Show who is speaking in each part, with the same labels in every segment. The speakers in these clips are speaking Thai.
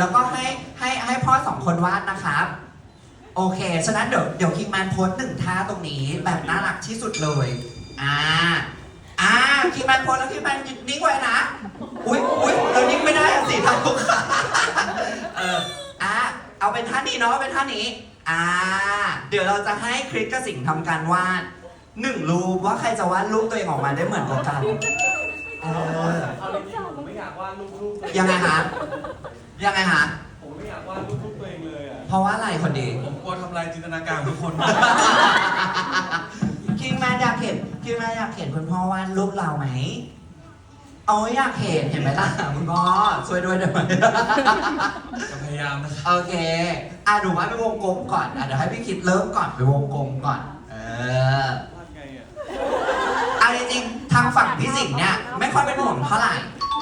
Speaker 1: แล้วก็ให้ให้ให้พ่อสองคนวาดนะครับ โอเค ฉะนั้นเดี๋ยวเดี๋ยวคิงแมนโพสหนึ่งท่าตรงนี้แบบน่ารักที่สุดเลย อ่า อ่าคิงแมนโพสแล้วคิงแมนนิ่งไว้นะ อุ้ยอุ้ยเรานิ่งไม่ได้อะสิทำลูกค้าเออ อ่า เอาเป็นท่านี้เนาะเป็นท่านี้ อ่า เดี๋ยวเราจะให้คริสกับสิงห์ทำการวาดหนึ่งรูปว่าใครจะวาดรูปตัวเองออกมาได้เหมือนกัน เออ
Speaker 2: เอาจริงๆผมไม่อยากวาดรูปรูปตัวเอ
Speaker 1: ยังไงฮะยังไงฮะ
Speaker 2: ผมไม่อยากวาดรูปรูปตัวเองเลยอะ
Speaker 1: เพราะว่าอะไรคนดี
Speaker 2: ผมกลัวทำลายจินตนาการของทุกคน
Speaker 1: คิงแมนอยากเห็นคิงแมนอยากเห็นคุณพ่อวาดรูปเราไหมเอาอยากเห็นเห็นไหมล่ะคุณพ่อช่วยด้วยได้ไหม
Speaker 2: จะพยายามนะครับ
Speaker 1: โอเคอะหนูวาดเป็นวงกลมก่อนอะเดี๋ยวให้พี่คิดเริ่มก่อนเป็นวงกลมก่อน เออ
Speaker 2: วาดไงอะ
Speaker 1: เอาจริงๆ ทางฝั่งพี่สิงห์เนี่ยไม่ค่อยเป็นห่วงเท่าไหร่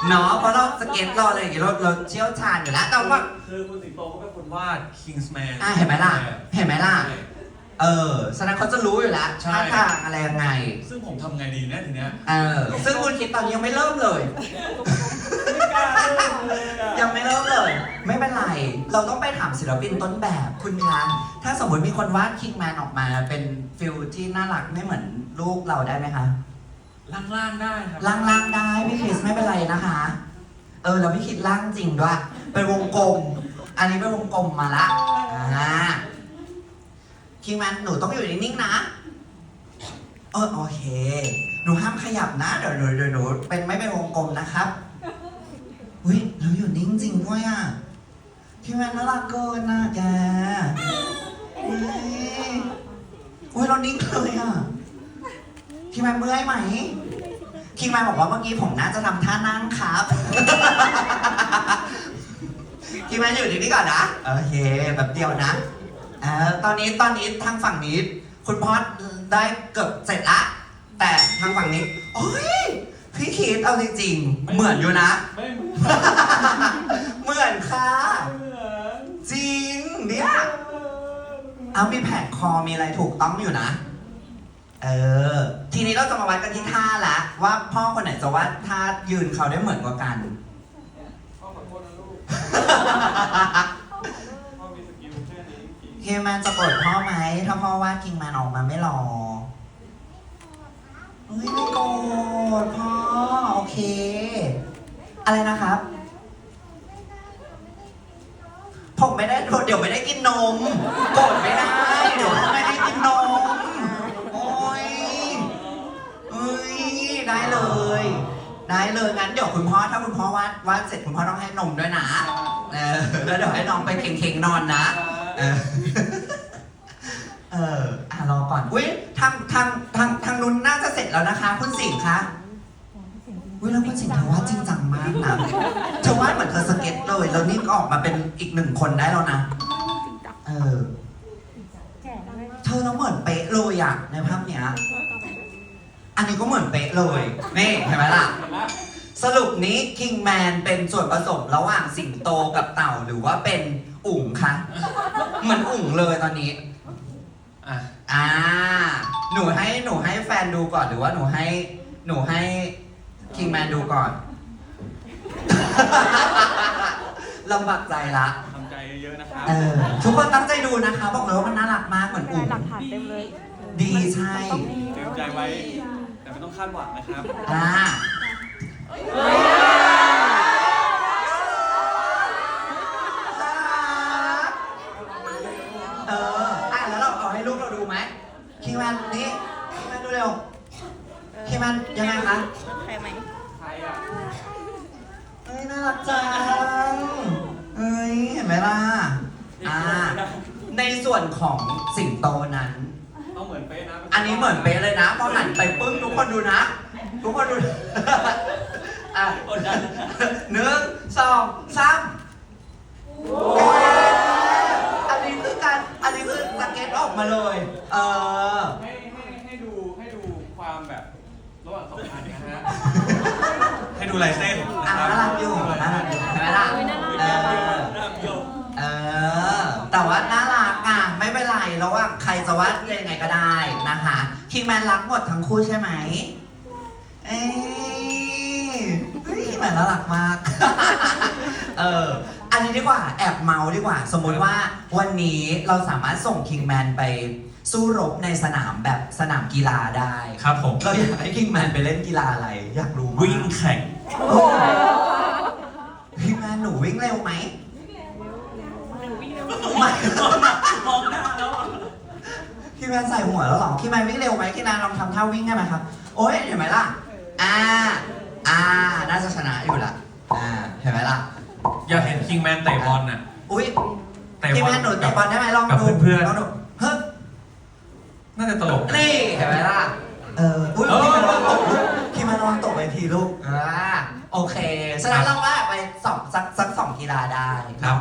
Speaker 1: เนาะเพราะเราสเก็ตเราอะไรอย่างเงี้ยเราเราเชี่ยวชาญอยู่แล้วแต่ว่า
Speaker 2: คือคุณสิงโตเขาเป็นคนวาด Kingsman
Speaker 1: อะเห็นไหมล่ะ เห็นไหมล่ะ
Speaker 2: ใช่
Speaker 1: เออฉะนั้นเขาจะรู้อยู่แล้ว
Speaker 2: ใช่
Speaker 1: ท่าทางอะไรยังไง
Speaker 2: ซึ่งผมทำไงดีเนี่ยทีเนี้ย
Speaker 1: เออ ซึ่งคุณคิดตอนนี้ยังไม่เริ่มเลย
Speaker 2: ไม่กล้าเริ่มเลยอะ
Speaker 1: ยังไม่เริ่มเลย ไม่เป็นไร เราต้องไปถามศิลปินต้นแบบคุณคะถ้าสมมติมีคนวาดคิงแมนออกมาเป็นฟิลที่น่ารักไม่เหมือนลูกเราได้ไหมคะ
Speaker 2: ล่างๆได้ครั
Speaker 1: ล่างๆได้พี่คริสไม่เป็นไรนะคะ เออแล้วพี่คิดล่างจริงด้วยเป็นวงกลม อันนี้เป็นวงกลมมาละอ่าคิงแมนหนูต้องอยู่นิ่งๆนะ เออโอเค หนูห้ามขยับนะเดี๋ยวหนูเดี๋ยวหนูเป็นไม่เป็นวงกลมนะครับอุ้ยเราอยู่นิ่งจริงด้วยอะคิงแมนน่ารักเกินนะแกอุ้ยอุ้ยเรานิ่งเลยอะ คิงแมนเมื่อยไหม คิงแมนบอกว่าเมื่อกี้ผมน่าจะทำท่านั่งครับ คิงแมนอยู่ที่นี่ก่อนนะโอเคแบบเดียวนะเอ่อตอนนี้ตอนนี้ทางฝั่งนี้ คุณพอดได้เกือบเสร็จละ แต่ทางฝั่งนี้โอ้ยพี่คิดเอาจริงๆ เหมือนอยู่นะ
Speaker 2: ไม่เหมือน
Speaker 1: เหมือนค่ะ
Speaker 2: ไม่เหมือน
Speaker 1: จริงเนี่ยเอามีแผงคอมีอะไรถูกต้องอยู่นะ เออ ทีนี้เราจะมาวัดกันที่ท่าละว่าพ่อคนไหนจะวาดท่ายืนเขาได้เหมือนกว่ากัน
Speaker 2: พ่อขอโทษนะลูก พ่อมีสกิลแค่นี้จริง
Speaker 1: เฮียแมนจะโกรธพ่อไหม ถ้าพ่อวาดคิงแมนออกมาไม่หล่อเฮ้ยไม่โกรธพ่อ โอเค อะไรนะครับ ผมไม่ได้โกรธเดี๋ยวไม่ได้กินนม โกรธไม่ได้ เดี๋ยวไม่ได้กินนม โอ้ยเอ้ย ได้เลย ได้เลยงั้นเดี๋ยวคุณพ่อถ้าคุณพ่อวาดวาดเสร็จคุณพ่อต้องให้นมด้วยนะเออแล้วเดี๋ยวให้น้องไปเข่งๆนอนนะเออเอออะรอก่อนอุ้ยทางทางทางทางนู้นน่าจะเสร็จแล้วนะคะคุณสิงห์คะอุ้ยแล้วคุณสิงห์เธอวาดจริงจังมากนะเธอวาดเหมือนเธอสเก็ตเลยแล้วนี่ก็ออกมาเป็นอีกหนึ่งคนได้แล้วนะเออเธอเราเหมือนเป๊ะเลยอะในภาพเนี้ย อันนี้ก็เหมือนเป๊ะเลย นี่เห็นไหมล่ะ
Speaker 2: เห็นละ
Speaker 1: สรุปนี้คิงแมนเป็นส่วนผสมระหว่างสิงโตกับเต่าหรือว่าเป็นอุ๋งคะ เหมือนอุ๋งเลยตอนนี้
Speaker 2: อะ
Speaker 1: อ่า หนูให้หนูให้แฟนดูก่อนหรือว่าหนูให้ หนูให้คิงแมนดูก่อน ลำบากใจละ
Speaker 2: ทำใจเยอะๆนะครับ
Speaker 1: เออ ทุกคนตั้งใจดูนะคะ บอกเลยว่ามันน่ารักมากเหมือนอุ๋ง
Speaker 3: หลักฐานเต็มเลย
Speaker 1: ดีใช่
Speaker 2: เตรียมใจไว้แต่ ไม่ต้องคาดหวังนะครับ
Speaker 1: อ่าเอออะแล้วเราเอาให้ลูกเราดูไหมคิงแมนนี่คิงแมนดูเร็วคิงแมนยังไงคะ
Speaker 3: ใครไหม
Speaker 2: ใครอะ
Speaker 1: เอ้ยน่ารักจังเอ้ยเห็นไหมล่ะอ่าในส่วนของสิงโตนั้น
Speaker 2: ต้องเหมือนเป๊ะนะ
Speaker 1: อันนี้เหมือนเป๊ะเลยนะพอหันไปปึ้งทุกคนดูนะ ทุกคนดูอะ
Speaker 2: กดดัน
Speaker 1: หนึ่งสองสามอันนี้คือการอันนี้คือสเก็ตออกมาเลย เออ
Speaker 2: ให้ให้ให้ดูให้ดูความแบบระหว่างสองอันนะฮะให้ดูลายเส้น
Speaker 1: อะ
Speaker 2: นะครับ
Speaker 1: น่ารักอยู่น่ารักอยู่ใช่ไหมล่ะ
Speaker 3: อุ๊ยน่ารัก
Speaker 1: เออ
Speaker 2: น่ารักเดียว
Speaker 1: เออ แต่ว่าน่ารักอะ ไม่เป็นไรแล้วว่าใครจะวาดยังไงก็ได้นะคะคิงแมนรักหมดทั้งคู่ใช่ไหมเอ้ยเฮ้ยแมนน่ารักมาก เอออันอันนี้ดีกว่าแอบเมาดีกว่า สมมุติว่าวันนี้เราสามารถส่งคิงแมนไปสู้รบในสนามแบบสนามกีฬาได้
Speaker 2: ครับผม
Speaker 1: เราอยากให้คิงแมนไปเล่นกีฬาอะไร อยากรู้มาก
Speaker 2: วิ่งแข่ง
Speaker 1: โอ้คิงแมนหนูวิ่งเร็วไหมไม่
Speaker 2: มองหน้าแล้ว
Speaker 1: คิงแมนใส่หัวแล้วเหรอคิงแมนวิ่งเร็วไหมคิงแมนลองทำท่าวิ่งได้ไหมครับ โอ้ยเห็นไหมล่ะ อ่า อ่า น่าจะชนะอยู่ละ อ่า เห็นไหมล่ะ
Speaker 2: อยากเห็นคิงแมนเตะบอลน่ะ
Speaker 1: อุ้ย
Speaker 2: เตะ
Speaker 1: คิง
Speaker 2: บอ
Speaker 1: แม
Speaker 2: ล
Speaker 1: นหนูเตะบอลได้ไหมลอง
Speaker 2: กับ
Speaker 1: ดู
Speaker 2: เพื่อนๆ
Speaker 1: ลองดูเฮ้ย
Speaker 2: น่าจะตลกนะ
Speaker 1: นี่เห็นไหมล่ะ เอออุ้ย
Speaker 2: เออ
Speaker 1: คิมแมนระวังตกลูกคิมแมนระวังตกไปทีลูก อ่า โอเค ฉะนั้นเราว่าไปสองสักสักสองกีฬาได้
Speaker 2: ครับ